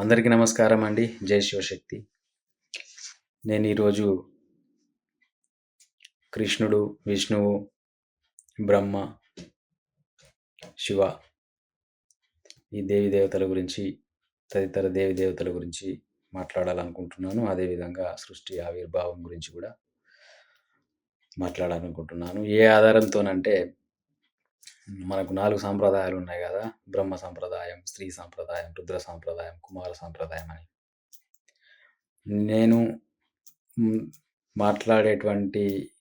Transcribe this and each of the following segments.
అందరికీ నమస్కారం అండి. జై శివశక్తి. నేను ఈరోజు కృష్ణుడు విష్ణువు బ్రహ్మ శివ ఈ దేవి దేవతల గురించి తదితర దేవి దేవతల గురించి మాట్లాడాలనుకుంటున్నాను. అదేవిధంగా సృష్టి ఆవిర్భావం గురించి కూడా మాట్లాడాలనుకుంటున్నాను. ఏ ఆధారంతోనంటే మనకు నాలుగు సాంప్రదాయాలు ఉన్నాయి కదా. బ్రహ్మ సాంప్రదాయం స్త్రీ సాంప్రదాయం రుద్ర సాంప్రదాయం కుమార సాంప్రదాయం అని. నేను మాట్లాడేటువంటి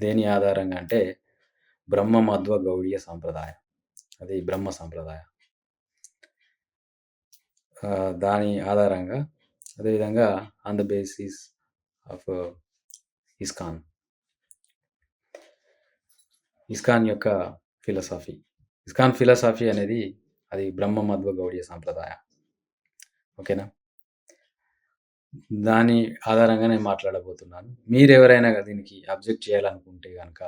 దేని ఆధారంగా అంటే బ్రహ్మ మధ్వ గౌడీయ సాంప్రదాయం. అది బ్రహ్మ సాంప్రదాయం. దాని ఆధారంగా అదేవిధంగా on the basis of ISKCON ISKCON యొక్క ఫిలసాఫీ. ఇస్కాన్ ఫిలసాఫీ అనేది అది బ్రహ్మ మధ్వ గౌడీయ సాంప్రదాయం. ఓకేనా? దాని ఆధారంగా నేను మాట్లాడబోతున్నాను. మీరు ఎవరైనా దీనికి అబ్జెక్ట్ చేయాలనుకుంటే కనుక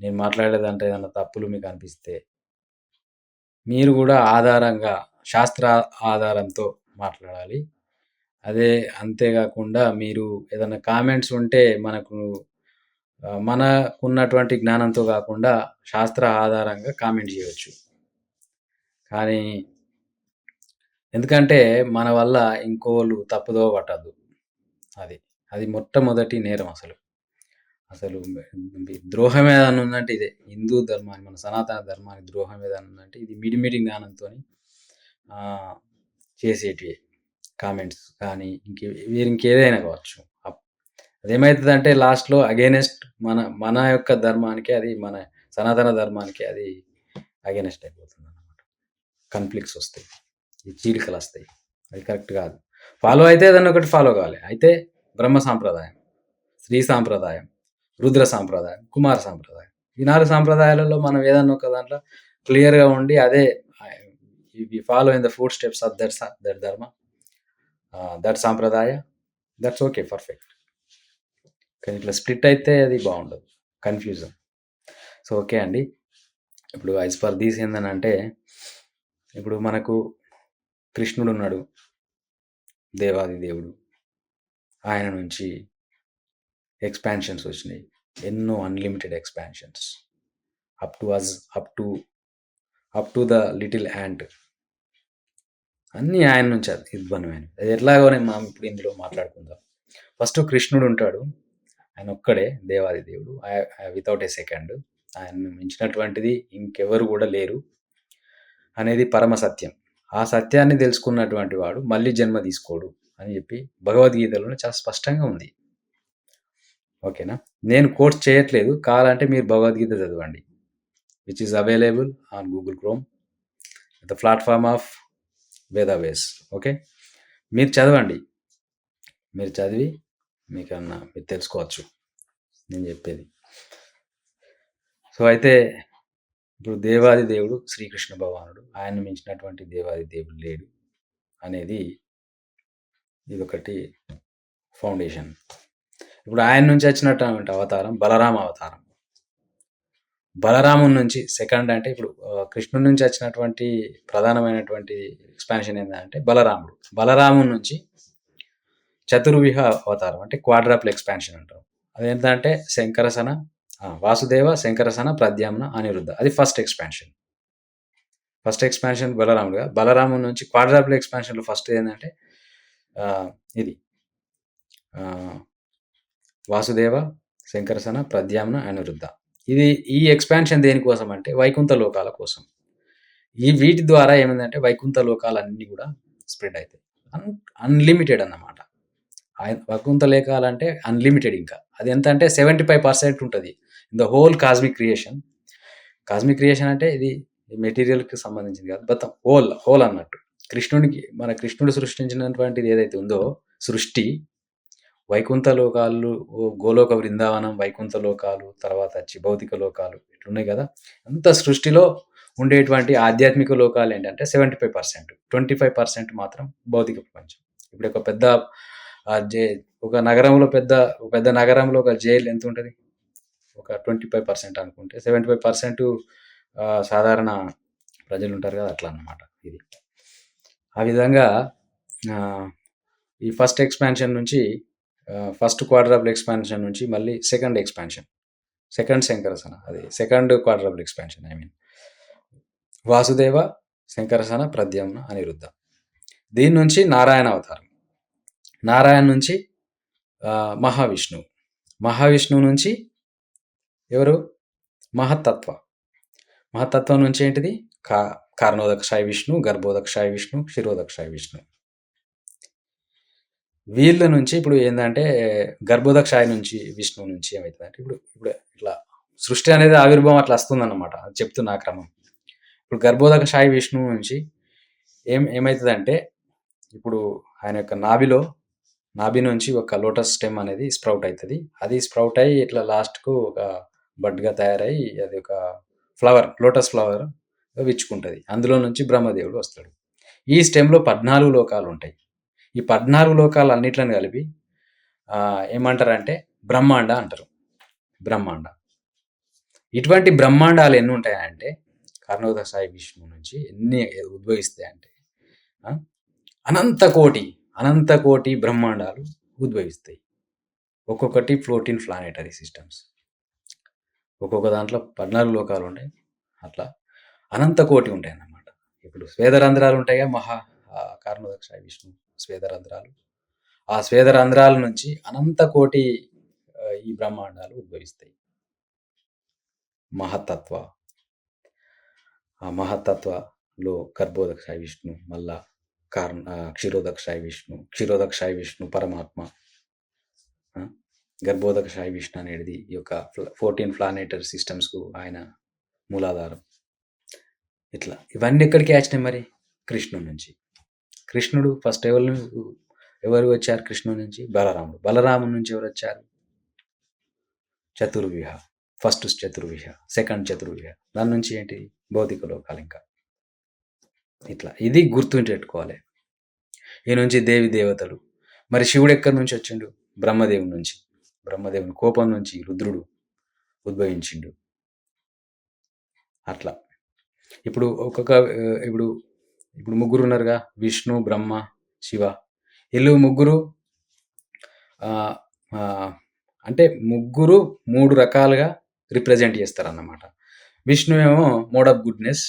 నేను మాట్లాడేదంటే ఏదైనా తప్పులు మీకు అనిపిస్తే మీరు కూడా ఆధారంగా శాస్త్ర ఆధారంతో మాట్లాడాలి. అదే అంతేకాకుండా మీరు ఏదైనా కామెంట్స్ ఉంటే మనకు మనకున్నటువంటి జ్ఞానంతో కాకుండా శాస్త్ర ఆధారంగా కామెంట్ చేయవచ్చు. కానీ ఎందుకంటే మన వల్ల ఇంకోళ్ళు తప్పుదో పట్టద్దు. అది అది మొట్టమొదటి నేరం అసలు. అసలు ద్రోహం ఏదైనా ఉందంటే ఇదే. హిందూ ధర్మాన్ని మన సనాతన ధర్మానికి ద్రోహం ఏదైనా ఉందంటే ఇది మిడిమిడి జ్ఞానంతో చేసేటివి. కామెంట్స్ కానీ ఇంకే వీరు ఇంకేదైనా కావచ్చు. అదేమవుతుందంటే లాస్ట్లో అగేనెస్ట్ మన మన యొక్క ధర్మానికి అది మన సనాతన ధర్మానికి అది అగేనెస్ట్ అయిపోతుంది అనమాట కన్ఫ్లిక్ట్స్ వస్తాయి. ఈ చీలికలు వస్తాయి. అది కరెక్ట్ కాదు. ఫాలో అయితే ఏదన్నా ఒకటి ఫాలో కావాలి. అయితే బ్రహ్మ సాంప్రదాయం స్త్రీ సాంప్రదాయం రుద్ర సాంప్రదాయం కుమార సాంప్రదాయం. ఈ నాలుగు సాంప్రదాయాలలో మనం ఏదన్నా ఒక దాంట్లో క్లియర్గా ఉండి అదే follow in the footsteps of that that dharma that sampradaya that's okay perfect. కానీ ఇట్లా స్ప్లిట్ అయితే అది బాగుండదు. కన్ఫ్యూజన్. సో ఓకే అండి. ఇప్పుడు ఐస్ పర్ దీస్ అంటే ఇప్పుడు మనకు కృష్ణుడు ఉన్నాడు దేవాది దేవుడు. ఆయన నుంచి ఎక్స్పాన్షన్స్ వచ్చినాయి. ఎన్నో unlimited expansions up to as up to up to the little ant అన్నీ ఆయన నుంచి అది ఉద్భవమైన అది ఎట్లాగోనే మనం ఇప్పుడు ఇందులో మాట్లాడుకుందాం. ఫస్ట్ కృష్ణుడు ఉంటాడు. ఆయన ఒక్కడే దేవాది దేవుడు. వితౌట్ ఏ సెకండ్ ఆయన మించినటువంటిది ఇంకెవరు కూడా లేరు అనేది పరమ సత్యం. ఆ సత్యాన్ని తెలుసుకున్నటువంటి వాడు మళ్ళీ జన్మ తీసుకోడు అని చెప్పి భగవద్గీతలో చాలా స్పష్టంగా ఉంది. ఓకేనా? నేను కోర్స్ చేయట్లేదు. కావాలంటే మీరు భగవద్గీత చదవండి. Which is available on Google Chrome the platform of Vedaways okay? మీరు చదవండి. మీరు చదివి మీకన్నా మీరు తెలుసుకోవచ్చు. నేను చెప్పేది. సో అయితే ఇప్పుడు దేవాది దేవుడు శ్రీకృష్ణ భగవానుడు. ఆయన మించినటువంటి దేవాది దేవుడు లేడు అనేది ఇదొకటి ఫౌండేషన్. ఇప్పుడు ఆయన నుంచి వచ్చినటువంటి అవతారం బలరామ అవతారం. బలరాముని నుంచి సెకండ్ అంటే ఇప్పుడు కృష్ణుడి నుంచి వచ్చినటువంటి ప్రధానమైనటువంటి ఎక్స్పాన్షన్ ఏంటంటే బలరాముడు. బలరాముడి నుంచి చతుర్విహ అవతారం అంటే క్వాడ్రాపుల్ ఎక్స్పాన్షన్ అంటారు. అదేంటంటే శంకరసన వాసుదేవ శంకరసన ప్రద్యామ్న అనిరుద్ధ. అది ఫస్ట్ ఎక్స్పాన్షన్ ఫస్ట్ ఎక్స్పాన్షన్ బలరాముడుగా బలరామం నుంచి క్వాడ్రాపుల్ ఎక్స్పాన్షన్లో ఫస్ట్ ఏంటంటే ఇది వాసుదేవ శంకరసన ప్రద్యామ్న అనిరుద్ధ. ఇది ఈ ఎక్స్పాన్షన్ దేనికోసం అంటే వైకుంఠ లోకాల కోసం. ఈ వీటి ద్వారా ఏమైందంటే వైకుంఠ లోకాలన్నీ కూడా స్ప్రెడ్ అవుతాయి. అన్ అన్లిమిటెడ్ అన్నమాట. ఆయన- వైకుంఠ అంటే అన్లిమిటెడ్ ఇంకా. అది ఎంత అంటే సెవెంటీ ఫైవ్ పర్సెంట్ ఉంటుంది. In the whole cosmic creation cosmic creation అంటే ఇది మెటీరియల్కి సంబంధించింది కాదు. బట్ హోల్ హోల్ అన్నట్టు. కృష్ణుడికి మన కృష్ణుడు సృష్టించినటువంటిది ఏదైతే ఉందో సృష్టి వైకుంఠ లోకాలు ఓ గోలోక బృందావనం వైకుంఠ లోకాలు తర్వాత వచ్చి భౌతిక లోకాలు ఇట్లున్నాయి కదా. అంత సృష్టిలో ఉండేటువంటి ఆధ్యాత్మిక లోకాలు ఏంటంటే seventy five percent twenty five percent మాత్రం భౌతిక ప్రపంచం. ఇప్పుడు ఒక పెద్ద ఆ, జే ఒక నగరంలో పెద్ద ఒక పెద్ద నగరంలో ఒక జైలు ఎంత ఉంటుంది? ఒక ట్వంటీ ఫైవ్ పర్సెంట్ అనుకుంటే సెవెంటీ ఫైవ్ పర్సెంట్ సాధారణ ప్రజలు ఉంటారు కదా అట్లా అన్నమాట ఇది. ఆ విధంగా ఈ ఫస్ట్ ఎక్స్పాన్షన్ నుంచి ఫస్ట్ క్వాడ్రబుల్ ఎక్స్పాన్షన్ నుంచి మళ్ళీ సెకండ్ ఎక్స్పాన్షన్. సెకండ్ శంకరసన అది second quadruple expansion I mean. Vasudeva Sankarshana Pradyumna Aniruddha. దీని నుంచి నారాయణ అవతారం. నారాయణ నుంచి మహావిష్ణువు. మహావిష్ణువు నుంచి ఎవరు? మహత్తత్వ మహత్తత్వం నుంచి ఏంటిది? కా కారణోదక్షాయ విష్ణు గర్భోదక్షాయ విష్ణు క్షీరోదక్షాయ విష్ణు. వీళ్ళ నుంచి ఇప్పుడు ఏంటంటే గర్భోదక్షాయ నుంచి విష్ణువు నుంచి ఏమవుతుందంటే ఇప్పుడు ఇప్పుడు ఇట్లా సృష్టి అనేది ఆవిర్భావం అట్లా వస్తుందన్నమాట. అది చెప్తున్న ఆ క్రమం. ఇప్పుడు గర్భోదక్షాయ విష్ణువు నుంచి ఏం ఏమవుతుందంటే ఇప్పుడు ఆయన యొక్క నాభిలో నాభి నుంచి ఒక లోటస్ స్టెమ్ అనేది స్ప్రౌట్ అవుతుంది అది స్ప్రౌట్ అయ్యి ఇట్లా లాస్ట్కు ఒక బడ్గా తయారై అది ఒక ఫ్లవర్ లోటస్ ఫ్లవర్ విచ్చుకుంటుంది. అందులో నుంచి బ్రహ్మదేవుడు వస్తాడు. ఈ స్టెమ్లో పద్నాలుగు లోకాలు ఉంటాయి. ఈ పద్నాలుగు లోకాలు అన్నిట్లను కలిపి ఏమంటారంటే బ్రహ్మాండ అంటారు. బ్రహ్మాండ. ఇటువంటి బ్రహ్మాండాలు ఎన్ని ఉంటాయంటే కర్ణోద సాయి విష్ణు నుంచి ఎన్ని ఉద్భవిస్తాయంటే అనంత కోటి అనంత కోటి బ్రహ్మాండాలు ఉద్భవిస్తాయి. ఒక్కొక్కటి ఫ్లోటిన్ ప్లానెటరీ సిస్టమ్స్. ఒక్కొక్క దాంట్లో పద్నాలుగు లోకాలు ఉంటాయి అట్లా అనంత కోటి ఉంటాయి అన్నమాట. ఇప్పుడు స్వేదరంధ్రాలు ఉంటాయిగా మహా కారణదక్ష విష్ణు స్వేదరంధ్రాలు. ఆ స్వేదరంధ్రాల నుంచి అనంత కోటి ఈ బ్రహ్మాండాలు ఉద్భవిస్తాయి. మహతత్వ ఆ మహతత్వలో కర్బోదక్ష విష్ణు మళ్ళా కారణ క్షీరోదక్షాయ విష్ణు క్షీరోదక్షాయ విష్ణు పరమాత్మ ఆ, గర్భోదక్షాయ విష్ణు అనేది ఈ యొక్క ఫోర్టీన్ ప్లానెటరీ సిస్టమ్స్కు ఆయన మూలాధారం. ఇట్లా ఇవన్నీ ఎక్కడికి వచ్చినాయి మరి? కృష్ణుడి నుంచి. కృష్ణుడు ఫస్ట్ ఎవరు ఎవరు వచ్చారు కృష్ణుడి నుంచి? బలరాముడు. బలరాముడి నుంచి ఎవరు వచ్చారు? చతుర్విహ ఫస్ట్ చతుర్విహ సెకండ్ చతుర్విహ దాని నుంచి ఏంటి? భౌతిక లోకాలు ఇంకా. ఇట్లా. ఇది గుర్తుంపెట్టుకోవాలి ఈ నుంచి దేవి దేవతలు. మరి శివుడు ఎక్కడి నుంచి వచ్చిండు? బ్రహ్మదేవుని నుంచి. బ్రహ్మదేవుని కోపం నుంచి రుద్రుడు ఉద్భవించిండు. అట్లా. ఇప్పుడు ఒక్కొక్క ఇప్పుడు ఇప్పుడు ముగ్గురు ఉన్నారుగా. విష్ణు బ్రహ్మ శివ. వీళ్ళు ముగ్గురు అంటే ముగ్గురు మూడు రకాలుగా రిప్రజెంట్ చేస్తారన్నమాట. విష్ణు ఏమో mode of goodness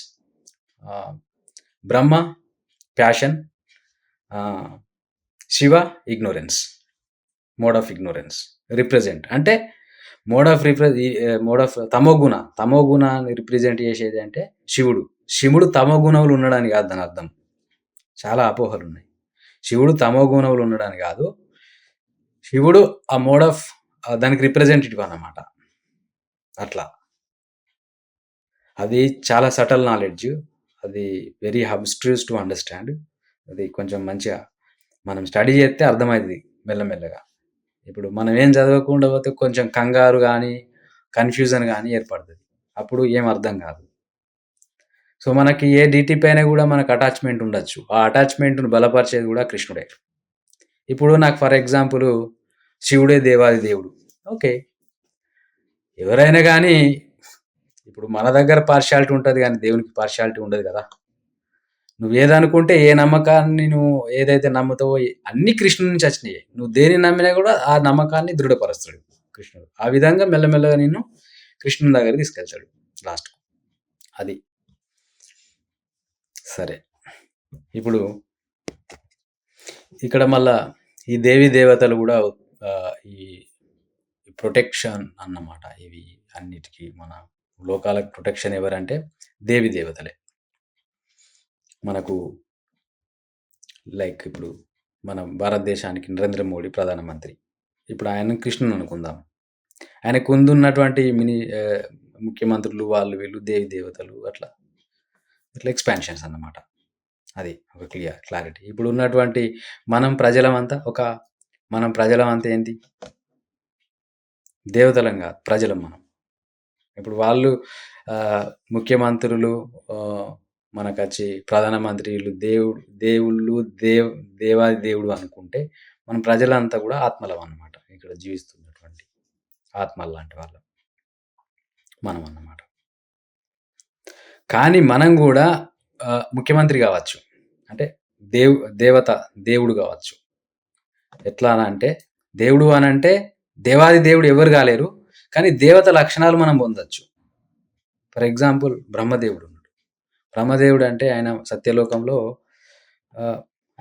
Brahma passion Shiva ignorance mode of ignorance represent. అంటే మోడ్ ఆఫ్ రిప్ర మోడ్ ఆఫ్ తమోగుణ తమోగుణాన్ని రిప్రజెంట్ చేసేది అంటే శివుడు. శివుడు తమోగుణములు ఉండడానికి కాదు దాని అర్థం. చాలా అపోహలు ఉన్నాయి. శివుడు తమోగుణములు ఉండడానికి కాదు. శివుడు ఆ మోడ్ ఆఫ్ దానికి రిప్రజెంటేటివ్ అన్నమాట. అట్లా. అది చాలా సటల్ నాలెడ్జ్. అది వెరీ హబ్స్ట్రూస్ టు అండర్స్టాండ్ అది కొంచెం మంచిగా మనం స్టడీ చేస్తే అర్థమవుతుంది మెల్లమెల్లగా. ఇప్పుడు మనం ఏం చదవకుండా పోతే కొంచెం కంగారు కానీ కన్ఫ్యూజన్ కానీ ఏర్పడుతుంది. అప్పుడు ఏం అర్థం కాదు. సో మనకి ఏ డిటి అయినా కూడా మనకు అటాచ్మెంట్ ఉండొచ్చు. ఆ అటాచ్మెంట్ను బలపరిచేది కూడా కృష్ణుడే. ఇప్పుడు నాకు ఫర్ ఎగ్జాంపుల్ శివుడే దేవాది దేవుడు. ఓకే. ఎవరైనా కానీ ఇప్పుడు మన దగ్గర పార్షాలిటీ ఉంటుంది కానీ దేవునికి పార్షాలిటీ ఉండదు కదా. నువ్వు ఏదనుకుంటే ఏ నమ్మకాన్ని నువ్వు ఏదైతే నమ్ముతావో అన్ని కృష్ణుడి నుంచి వచ్చినాయి. నువ్వు దేని నమ్మినా కూడా ఆ నమ్మకాన్ని దృఢపరుస్తాడు కృష్ణుడు. ఆ విధంగా మెల్లమెల్లగా నిన్ను కృష్ణుని దగ్గర తీసుకెళ్తాడు లాస్ట్ అది. సరే. ఇప్పుడు ఇక్కడ మళ్ళా ఈ దేవి దేవతలు కూడా ఈ ప్రొటెక్షన్ అన్నమాట ఇవి అన్నిటికీ మన లోకాలకు ప్రొటెక్షన్ ఎవరంటే దేవి దేవతలే. మనకు లైక్ ఇప్పుడు మన భారతదేశానికి నరేంద్ర మోడీ ప్రధానమంత్రి. ఇప్పుడు ఆయన కృష్ణుని అనుకుందాం. ఆయన కుందున్నటువంటి మిని ముఖ్యమంత్రులు వాళ్ళు వీళ్ళు దేవి దేవతలు అట్లా. ఇట్లా ఎక్స్పాన్షన్స్ అన్నమాట. అది ఒక క్లియర్ క్లారిటీ. ఇప్పుడు ఉన్నటువంటి మనం ప్రజలమంతా ఒక మనం ప్రజలమంతా ఏంటి? దేవతలం కాదు ప్రజలం మనం. ఇప్పుడు వాళ్ళు ముఖ్యమంత్రులు మనకు మనకచ్చి ప్రధానమంత్రులు దేవుడు దేవుళ్ళు దేవ్ దేవాది దేవుడు అనుకుంటే మన ప్రజలంతా కూడా ఆత్మలం అన్నమాట ఇక్కడ జీవిస్తున్నటువంటి ఆత్మలు లాంటి వాళ్ళు. మనం అన్నమాట కానీ మనం కూడా ముఖ్యమంత్రి కావచ్చు. అంటే దేవ్ దేవత దేవుడు కావచ్చు. ఎట్లా అని అంటే దేవుడు అని అంటే దేవాది దేవుడు ఎవరు కాలేరు? కానీ దేవత లక్షణాలు మనం పొందొచ్చు. ఫర్ ఎగ్జాంపుల్ బ్రహ్మదేవుడు ఉన్నాడు. బ్రహ్మదేవుడు అంటే ఆయన సత్యలోకంలో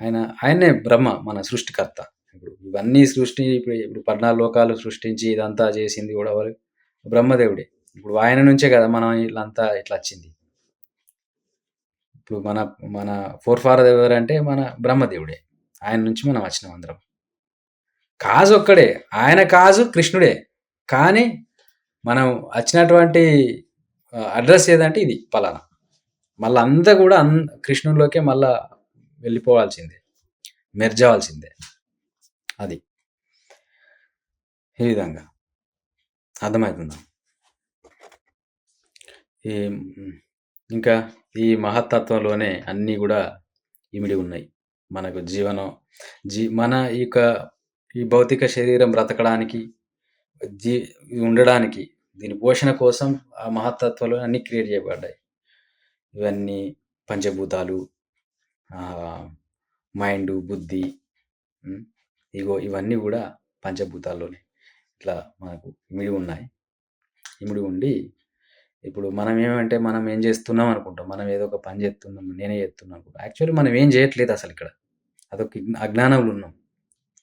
ఆయన ఆయనే బ్రహ్మ మన సృష్టికర్త. ఇప్పుడు ఇవన్నీ సృష్టి ఇప్పుడు ఇప్పుడు పద్నాలుగు లోకాలు సృష్టించి ఇదంతా చేసింది కూడా ఎవరు బ్రహ్మదేవుడే. ఇప్పుడు ఆయన నుంచే కదా మనం ఇట్లంతా ఇట్లా వచ్చింది. ఇప్పుడు మన మన ఫోర్ ఫాదర్ ఎవరంటే మన బ్రహ్మదేవుడే. ఆయన నుంచి మనం వచ్చినాం అందరం. కాజు ఒక్కడే. ఆయన కాజు కృష్ణుడే. కానీ మనం వచ్చినటువంటి అడ్రస్ ఏదంటే ఇది పలానా. మళ్ళీ అంతా కూడా అన్ కృష్ణుడిలోకే మళ్ళా వెళ్ళిపోవాల్సిందే. మెర్జ్ అవ్వాల్సిందే అది. ఈ విధంగా. అర్థమవుతుందా? ఈ ఇంకా ఈ మహత్తత్వంలోనే అన్నీ కూడా ఇమిడి ఉన్నాయి. మనకు జీవనం జీ మన ఈ యొక్క ఈ భౌతిక శరీరం బ్రతకడానికి జీ ఉండడానికి దీని పోషణ కోసం ఆ మహత్తత్వాలు అన్నీ క్రియేట్ చేయబడ్డాయి. ఇవన్నీ పంచభూతాలు మైండ్ బుద్ధి ఇగో ఇవన్నీ కూడా పంచభూతాల్లోనే ఇట్లా మనకు ఇమిడి ఉన్నాయి. ఇమిడి ఉండి ఇప్పుడు మనం ఏమంటే మనం ఏం చేస్తున్నాం అనుకుంటాం. మనం ఏదో ఒక పని చేస్తున్నాం నేనే చేస్తున్నాను అనుకుంటాం. యాక్చువల్లీ మనం ఏం చేయట్లేదు అసలు ఇక్కడ. అదొక అజ్ఞానములు అజ్ఞానంలో ఉన్నాం.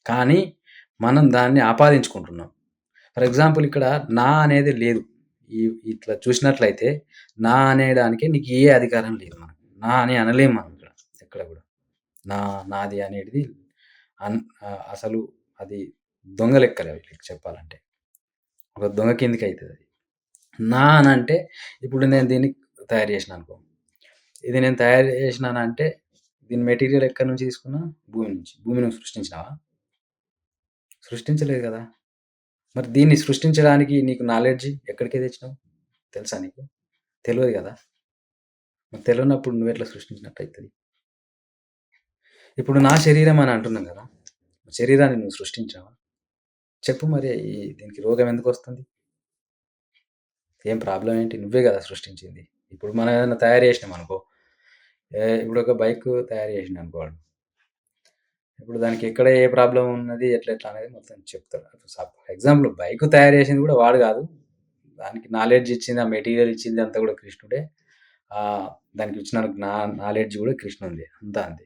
కానీ మనం దాన్ని ఆపాదించుకుంటున్నాం. ఫర్ ఎగ్జాంపుల్ ఇక్కడ నా అనేది లేదు. ఈ ఇట్లా చూసినట్లయితే నా అనేయడానికి నీకు ఏ అధికారం లేదు మనకు. నా అని అనలేము మనం ఇక్కడ ఎక్కడ కూడా. నా నాది అనేది అన్ అసలు అది దొంగ లెక్కలే చెప్పాలంటే. ఒక దొంగ కిందికి అవుతుంది అది. నా అని అంటే ఇప్పుడు నేను దీన్ని తయారు చేసిన అనుకో. ఇది నేను తయారు చేసినానంటే దీని మెటీరియల్ ఎక్కడి నుంచి తీసుకున్నా? భూమి నుంచి. భూమిని సృష్టించినావా? సృష్టించలేదు కదా. మరి దీన్ని సృష్టించడానికి నీకు నాలెడ్జ్ ఎక్కడికి తెచ్చినావు? తెలుసా నీకు? తెలియదు కదా? మరి తెలియనప్పుడు నువ్వు ఎట్లా సృష్టించినట్టు అవుతుంది ఇప్పుడు నా శరీరం అని అంటున్నాం కదా శరీరాన్ని నువ్వు సృష్టించావా? చెప్పు మరి ఈ దీనికి రోగం ఎందుకు వస్తుంది? ఏం ప్రాబ్లం ఏంటి? నువ్వే కదా సృష్టించింది. ఇప్పుడు మనం ఏదైనా తయారు చేసినాం అనుకో ఇప్పుడు ఒక బైక్ తయారు చేసినాం అనుకో ఇప్పుడు దానికి ఎక్కడ ఏ ప్రాబ్లం ఉన్నది ఎట్లా ఎట్లా అనేది మొత్తం చెప్తాడు ఎగ్జాంపుల్ బైక్ తయారు చేసింది కూడా వాడు కాదు. దానికి నాలెడ్జ్ ఇచ్చింది ఆ మెటీరియల్ ఇచ్చింది అంతా కూడా కృష్ణుడే. దానికి ఇచ్చిన నా నాలెడ్జ్ కూడా కృష్ణుంది అంతా అంది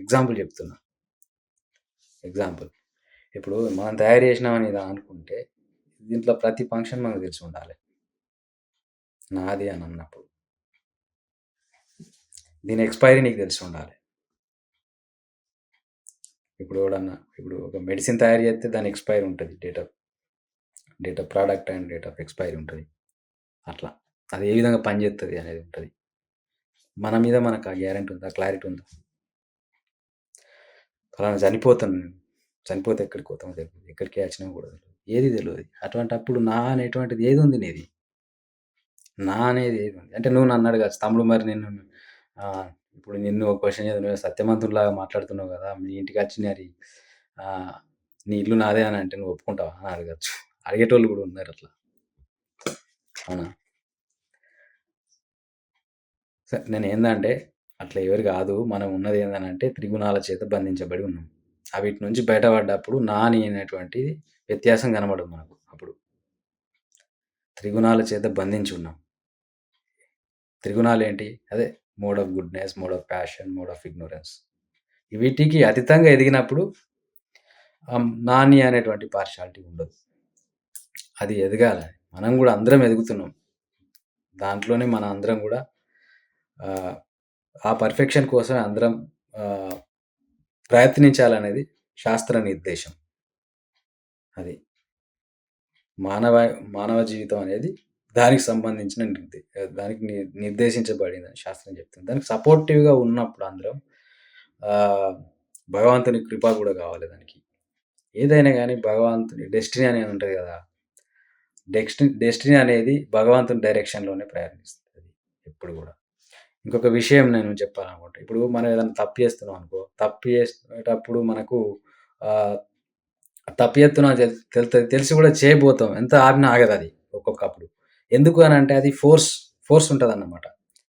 ఎగ్జాంపుల్ చెప్తున్నా. ఎగ్జాంపుల్. ఇప్పుడు మనం తయారు చేసినామని ఇది అనుకుంటే దీంట్లో ప్రతి ఫంక్షన్ మనకు తెలిసి ఉండాలి. నాది అని అన్నప్పుడు. దీని ఎక్స్పైరీ నీకు తెలిసి ఉండాలి. ఇప్పుడు ఎవడన్నా ఇప్పుడు ఒక మెడిసిన్ తయారు చేస్తే దాని ఎక్స్పైర్ ఉంటుంది. Date of date of product and date of expire ఉంటుంది. అట్లా. అది ఏ విధంగా పనిచేస్తుంది అనేది ఉంటుంది. మన మీద మనకు ఆ గ్యారంటీ ఉందా? క్లారిటీ ఉందా? ఫలానా చనిపోతాను నేను. చనిపోతే ఎక్కడికి పోతామో తెలియదు ఎక్కడికి వచ్చినా కూడా తెలియదు ఏది తెలియదు అటువంటి అప్పుడు నా అనేటువంటిది ఏది ఉంది నీది? నా అనేది ఏది ఉంది? అంటే నువ్వు నన్ను అడగచ్చు. తమ్ముడు మరి నేను ఇప్పుడు నిన్ను ఒక క్వశ్చన్ చదివిన నువ్వు మాట్లాడుతున్నావు కదా మీ ఇంటికి వచ్చి మరి నీ ఇల్లు నాదే అని అంటే నువ్వు ఒప్పుకుంటావా అని అడగచ్చు. అడిగేటోళ్ళు కూడా ఉన్నారు అట్లా. అవునా? సరే నేను ఏందంటే అట్లా ఎవరు కాదు మనం ఉన్నది ఏంటంటే త్రిగుణాల చేత బంధించబడి ఉన్నాం. అవిటి వీటి నుంచి బయటపడ్డప్పుడు నాని అనేటువంటి వ్యత్యాసం కనబడదు మనకు అప్పుడు. త్రిగుణాల చేత బంధించి ఉన్నాం. త్రిగుణాలు ఏంటి? అదే mode of goodness mode of passion mode of ignorance. వీటికి అతీతంగా ఎదిగినప్పుడు నాని అనేటువంటి పార్షాలిటీ ఉండదు. అది ఎదగాలి. మనం కూడా అందరం ఎదుగుతున్నాం. దాంట్లోనే మన అందరం కూడా ఆ, పర్ఫెక్షన్ కోసమే అందరం ప్రయత్నించాలనేది శాస్త్ర నిర్దేశం. అది మానవ మానవ జీవితం అనేది దానికి సంబంధించిన నిర్దే దానికి ని- నిర్దేశించబడిందని శాస్త్రం చెప్తుంది దానికి సపోర్టివ్గా ఉన్నప్పుడు అందరం భగవంతుని కృప కూడా కావాలి దానికి. ఏదైనా కానీ భగవంతుని డెస్టినీ అనేది ఉంటుంది కదా డెస్టినీ డెస్టినీ అనేది భగవంతుని డైరెక్షన్‌లోనే ప్రయాణిస్తుంది ఎప్పుడు కూడా ఇంకొక విషయం నేను చెప్పాలనుకుంటా. ఇప్పుడు మనం ఏదైనా తప్పు చేస్తున్నాం అనుకో, తప్పు చేసేటప్పుడు మనకు తప్పు చేస్తున్నా తెలిసి కూడా చేయబోతాం. ఎంత ఆపిన ఆగదు అది ఒక్కొక్కప్పుడు. ఎందుకు అని అంటే అది ఫోర్స్, ఫోర్స్ ఉంటుంది అన్నమాట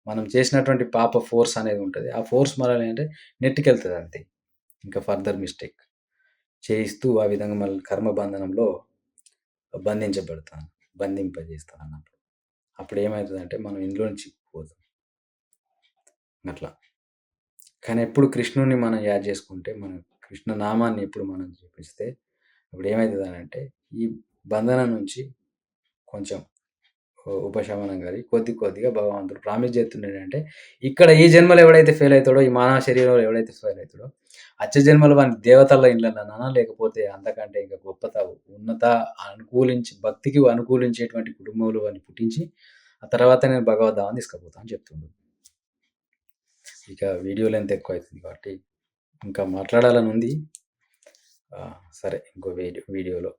మనం చేసినటువంటి పాప ఫోర్స్ అనేది ఉంటుంది ఆ ఫోర్స్ మరలా అంటే నెట్టుకెళ్తుంది అంతే. ఇంకా ఫర్దర్ మిస్టేక్ చేయిస్తూ ఆ విధంగా మనల్ని కర్మ బంధనంలో బంధించబడతాను. అప్పుడు ఏమవుతుందంటే మనం ఇందులో నుంచి పోతాం. అట్లా. కానీ ఎప్పుడు కృష్ణుని మనం యాద్ చేసుకుంటే, మనం కృష్ణ నామాన్ని ఎప్పుడు మనం చూపిస్తే అప్పుడు ఏమైతదనంటే ఈ బంధనం నుంచి కొంచెం ఉపశమనం కలిగి కొద్ది కొద్దిగా భగవంతుడు ప్రామిస్ చేస్తుండేంటంటే, ఇక్కడ ఈ జన్మలో ఎవడైతే ఫెయిల్ అవుతాడో ఈ మానవ శరీరంలో ఎవడైతే ఫెయిల్ అవుతాడో అచ్చే జన్మలో వాని దేవతల ఇండ్లలోననా లేకపోతే అంతకంటే ఇంకా గొప్పత ఉన్నత అనుకూలించి భక్తికి అనుకూలించేటువంటి కుటుంబంలో వాడిని పుట్టించి, ఆ తర్వాత నేను భగవద్ధామని తీసుకుపోతా అని చెప్తుండు. ఇక వీడియో లెంత్ అవుతుంది కాబట్టి ఇంకా మాట్లాడాలని ఉంది. సరే ఇంకో వీడియో వీడియోలో